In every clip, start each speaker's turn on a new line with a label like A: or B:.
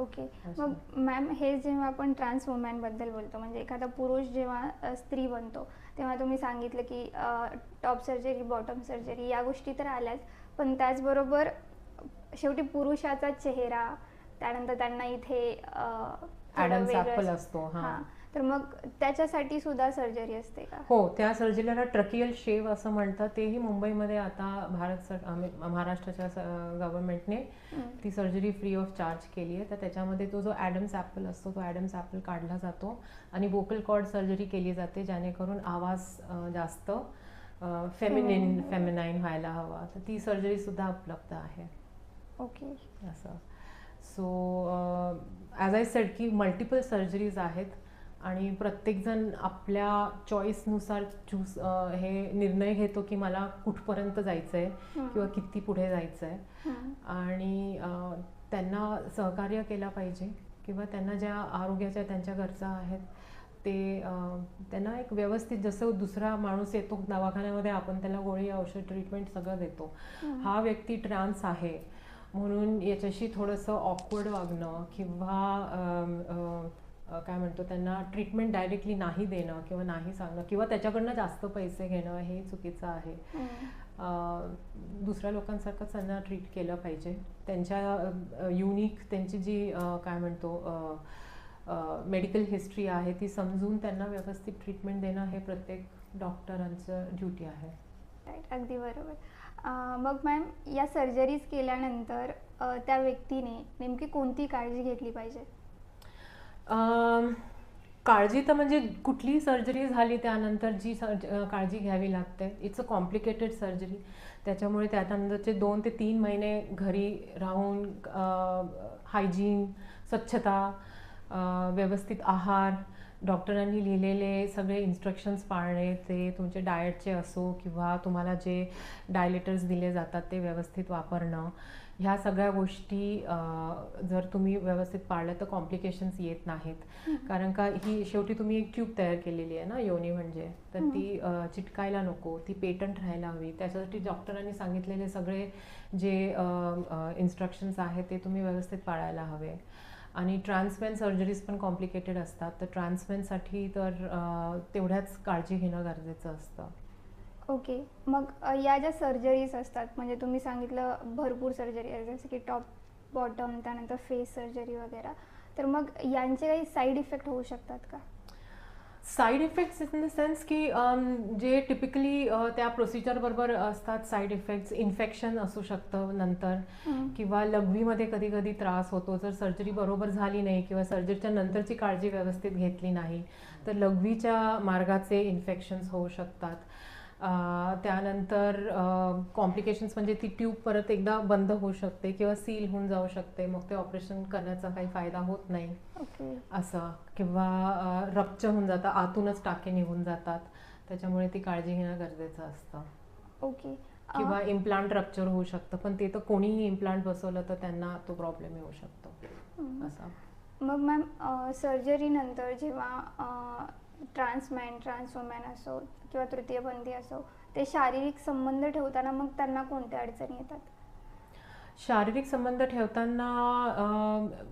A: Okay. मग ma'am हे जेव्हा आपण ट्रान्स वुमॅनबद्दल बोलतो म्हणजे एखादा पुरुष जेव्हा स्त्री बनतो तेव्हा तुम्ही सांगितलं की टॉप सर्जरी बॉटम सर्जरी या गोष्टी तर आल्याच पण त्याचबरोबर शेवटी पुरुषाचा चेहरा त्यानंतर त्यांना इथे
B: असतो हां.
A: तर मग त्याच्यासाठी सुद्धा सर्जरी असते का?
B: हो त्या सर्जरीला ट्रकियल शेव असं म्हणतात. तेही मुंबईमध्ये आता भारत महाराष्ट्राच्या गव्हर्नमेंटने. ती सर्जरी फ्री ऑफ चार्ज केली आहे. तर त्याच्यामध्ये तो जो ॲडम्स ॲपल असतो तो ॲडम्स ॲपल काढला जातो आणि वोकल कॉर्ड सर्जरी केली जाते जेणेकरून आवाज जास्त फेमिनिन. फेमिनाईन व्हायला हवा. तर ती सर्जरी सुद्धा उपलब्ध आहे.
A: ओके.
B: असं. सो ॲज आय सेड की मल्टिपल सर्जरीज आहेत. आणि प्रत्येकजण आपल्या चॉईसनुसार चूज हे निर्णय घेतो की मला कुठपर्यंत जायचं आहे. किंवा किती पुढे जायचं आहे. आणि त्यांना सहकार्य केला पाहिजे किंवा त्यांना ज्या आरोग्याच्या त्यांच्या गरजा आहेत ते त्यांना एक व्यवस्थित जसं दुसरा माणूस येतो दवाखान्यामध्ये आपण त्याला गोळी औषध ट्रीटमेंट सगळं देतो
A: हं.
B: व्यक्ती ट्रान्स आहे म्हणून याच्याशी थोडंसं ऑकवर्ड वागणं किंवा काय म्हणतो त्यांना ट्रीटमेंट डायरेक्टली नाही देणं किंवा नाही सांगणं किंवा त्याच्याकडनं जास्त पैसे घेणं हे चुकीचं आहे. दुसऱ्या लोकांसारखंच त्यांना ट्रीट केलं पाहिजे. त्यांच्या युनिक त्यांची जी काय म्हणतो मेडिकल हिस्ट्री आहे ती समजून त्यांना व्यवस्थित ट्रीटमेंट देणं हे प्रत्येक डॉक्टरांचं ड्युटी आहे.
A: अगदी बरोबर. मग मॅम या सर्जरीज केल्यानंतर त्या व्यक्तीने नेमकी कोणती काळजी घेतली पाहिजे?
B: काळजी तर म्हणजे कुठलीही सर्जरी झाली त्यानंतर जी सर्ज काळजी घ्यावी लागते. इट्स अ कॉम्प्लिकेटेड सर्जरी त्याच्यामुळे त्यानंतरचे दोन ते तीन महिने घरी राहून हायजीन स्वच्छता व्यवस्थित आहार डॉक्टरांनी लिहिलेले सगळे इन्स्ट्रक्शन्स पाळणे ते तुमचे डाएटचे असो किंवा तुम्हाला जे डायलेटर्स दिले जातात ते व्यवस्थित वापरणं ह्या सगळ्या गोष्टी जर तुम्ही व्यवस्थित पाळल्या तर कॉम्प्लिकेशन्स येत नाहीत. कारण का ही शेवटी तुम्ही एक ट्यूब तयार केलेली आहे ना योनी म्हणजे. तर ती चिटकायला नको ती पेटंट राहायला हवी. त्याच्यासाठी डॉक्टरांनी सांगितलेले सगळे जे इन्स्ट्रक्शन्स आहेत ते तुम्ही व्यवस्थित पाळायला हवे. आणि ट्रान्समेन सर्जरीज पण कॉम्प्लिकेटेड असतात. तर ट्रान्समेनसाठी तर तेवढ्याच काळजी घेणं गरजेचं असतं.
A: ओके. मग या ज्या सर्जरीज असतात म्हणजे तुम्ही सांगितलं भरपूर सर्जरी जसं की टॉप बॉटम त्यानंतर फेस सर्जरी वगैरे. तर मग यांचे काही साईड इफेक्ट होऊ शकतात का?
B: Side effects in the sense की अम, जे टिपिकली त्या प्रोसिजरबरोबर असतात साईड इफेक्ट्स इन्फेक्शन असू शकतं नंतर. किंवा लघवीमध्ये कधी कधी त्रास होतो जर सर्जरी बरोबर झाली नाही किंवा सर्जरीच्या नंतरची काळजी व्यवस्थित घेतली नाही तर लघवीच्या मार्गाचे इन्फेक्शन्स होऊ शकतात त्यानंतर कॉम्प्लिकेशन्स म्हणजे ती ट्यूब परत एकदा बंद होऊ शकते किंवा सील होऊन जाऊ शकते. मग ते ऑपरेशन करण्याचा काही फायदा होत नाही. असं. किंवा रप्चर होऊन जातं आतूनच टाके निघून जातात. त्याच्यामुळे ती काळजी घेणं गरजेचं असतं.
A: ओके.
B: किंवा इम्प्लांट रप्चर होऊ शकतं पण ते तर कोणीही इम्प्लांट बसवलं तर त्यांना तो प्रॉब्लेम येऊ शकतो. असा.
A: मग मॅम सर्जरीनंतर जेव्हा ट्रान्समॅन ट्रान्सवोमॅन असो किंवा तृतीयपंथी असो ते शारीरिक संबंध ठेवताना मग त्यांना कोणत्या अडचणी येतात?
B: शारीरिक संबंध ठेवताना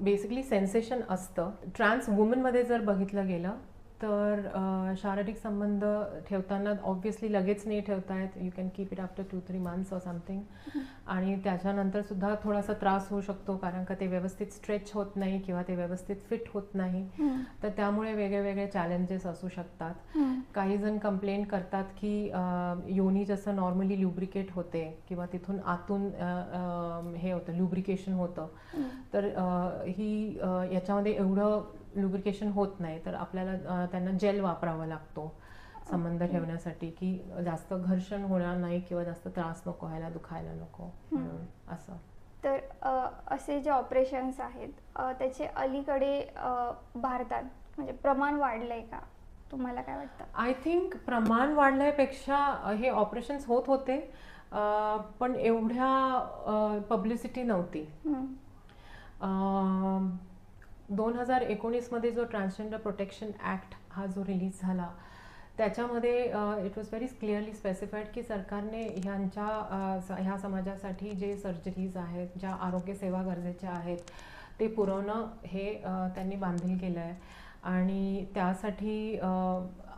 B: बेसिकली सेन्सेशन असतं. ट्रान्स वुमनमध्ये जर बघितलं गेलं तर शारीरिक संबंध ठेवताना ऑब्व्हियसली लगेच नाही ठेवता येत you can keep it after two three months or something आणि त्याच्यानंतर सुद्धा थोडासा त्रास होऊ शकतो कारण का ते व्यवस्थित स्ट्रेच होत नाही किंवा ते व्यवस्थित फिट होत नाही.
A: तर
B: त्यामुळे वेगळे वेगळे चॅलेंजेस असू शकतात. काही जण कंप्लेंट करतात की योनी जसं नॉर्मली ल्युब्रिकेट होते किंवा तिथून आतून हे होतं ल्युब्रिकेशन होतं. तर ही याच्यामध्ये एवढं लुब्रिकेशन होत नाही तर आपल्याला त्यांना जेल वापरावा लागतो संबंध. ठेवण्यासाठी की जास्त घर्षण होणार नाही किंवा जास्त त्रास नको व्हायला दुखायला नको. म्हणून असं.
A: तर असे जे ऑपरेशन्स आहेत त्याचे अलीकडे भारतात म्हणजे प्रमाण वाढलंय का? तुम्हाला काय वाटतं?
B: आय थिंक प्रमाण वाढल्यापेक्षा हे ऑपरेशन्स होत होते पण एवढ्या पब्लिसिटी नव्हती. दोन हजार एकोणीसमध्ये जो ट्रान्सजेंडर प्रोटेक्शन ॲक्ट हा जो रिलीज झाला त्याच्यामध्ये it was very clearly specified की सरकारने ह्यांच्या स- ह्या समाजासाठी जे सर्जरीज आहेत ज्या आरोग्यसेवा गरजेच्या आहेत ते पुरवणं हे त्यांनी बांधील केलं आहे आणि त्यासाठी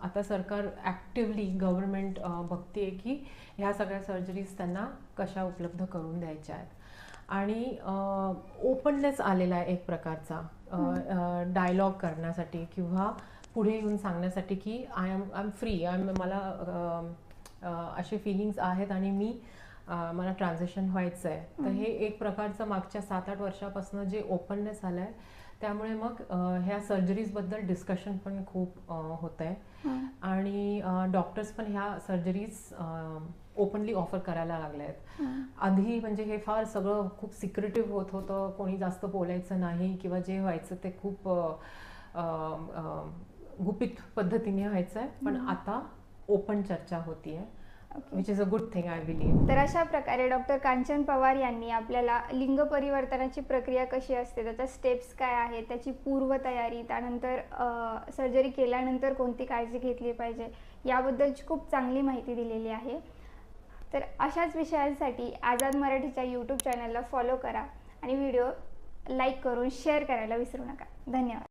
B: आता सरकार ॲक्टिवली गव्हर्नमेंट बघते की ह्या सगळ्या सर्जरीज त्यांना कशा उपलब्ध करून द्यायच्या आहेत. आणि ओपननेस आलेला आहे एक प्रकारचा. डायलॉग करण्यासाठी किंवा पुढे येऊन सांगण्यासाठी की I am I am free I am मला असे फिलिंग्स आहेत आणि मी मला ट्रान्झॅक्शन व्हायचं आहे तर हे एक प्रकारचं मागच्या सात आठ वर्षापासून जे ओपननेस आलं आहे त्यामुळे मग ह्या सर्जरीजबद्दल डिस्कशन पण खूप होत आहे. आणि डॉक्टर्स पण ह्या सर्जरीज ओपनली ऑफर करायला लागले आहेत. आधी म्हणजे हे फार सगळं खूप सिक्रेटिव्ह होत होतं कोणी जास्त बोलायचं नाही किंवा जे व्हायचं ते खूप गुपित पद्धतीने व्हायचं आहे पण. आता ओपन चर्चा होतीये
A: okay
B: which is a good thing I believe
A: तर अशा प्रकारे डॉक्टर कांचन पवार यांनी आपल्याला लिंग परिवर्तनाची प्रक्रिया कशी असते त्याच्या स्टेप्स काय आहेत त्याची पूर्वतयारी त्यानंतर सर्जरी केल्यानंतर कोणती काळजी घेतली पाहिजे याबद्दलची खूप चांगली माहिती दिलेली आहे. तर अशाच विषयांसाठी आझाद मराठीच्या यूट्यूब चॅनलला फॉलो करा आणि व्हिडिओ लाईक करून शेअर करायला विसरू नका. धन्यवाद.